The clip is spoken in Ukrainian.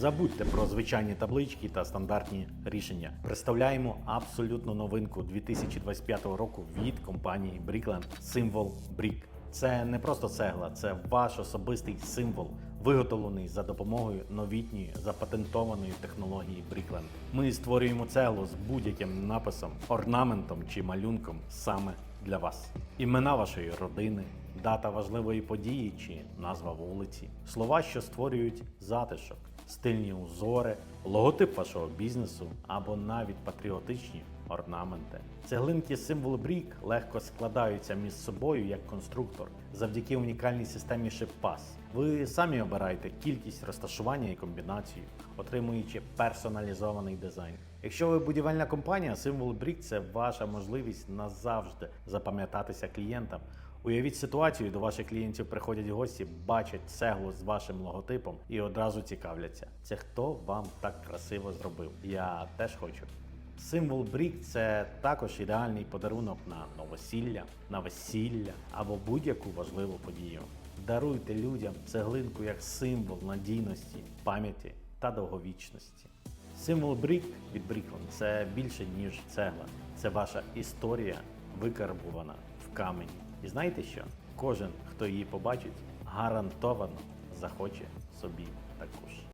Забудьте про звичайні таблички та стандартні рішення. Представляємо абсолютну новинку 2025 року від компанії Brickland Symbol Brick. Це не просто цегла, це ваш особистий символ, виготовлений за допомогою новітньої запатентованої технології Brickland. Ми створюємо цеглу з будь-яким написом, орнаментом чи малюнком саме для вас. Імена вашої родини, дата важливої події чи назва вулиці, слова, що створюють затишок, стильні узори, логотип вашого бізнесу або навіть патріотичні орнаменти. Цеглинки символ брік легко складаються між собою як конструктор завдяки унікальній системі ShipPass. Ви самі обираєте кількість розташування і комбінацію, отримуючи персоналізований дизайн. Якщо ви будівельна компанія, символ брік це ваша можливість назавжди запам'ятатися клієнтам. Уявіть ситуацію, до ваших клієнтів приходять гості, бачать цеглу з вашим логотипом і одразу цікавляться. Це хто вам так красиво зробив? Я теж хочу. Символ брік це також ідеальний подарунок на новосілля, на весілля або будь-яку важливу подію. Даруйте людям цеглинку як символ надійності, пам'яті та довговічності. Символ брік від Брікланд це більше ніж цегла. Це ваша історія, викарбувана в камені. І знаєте що? Кожен, хто її побачить, гарантовано захоче собі також.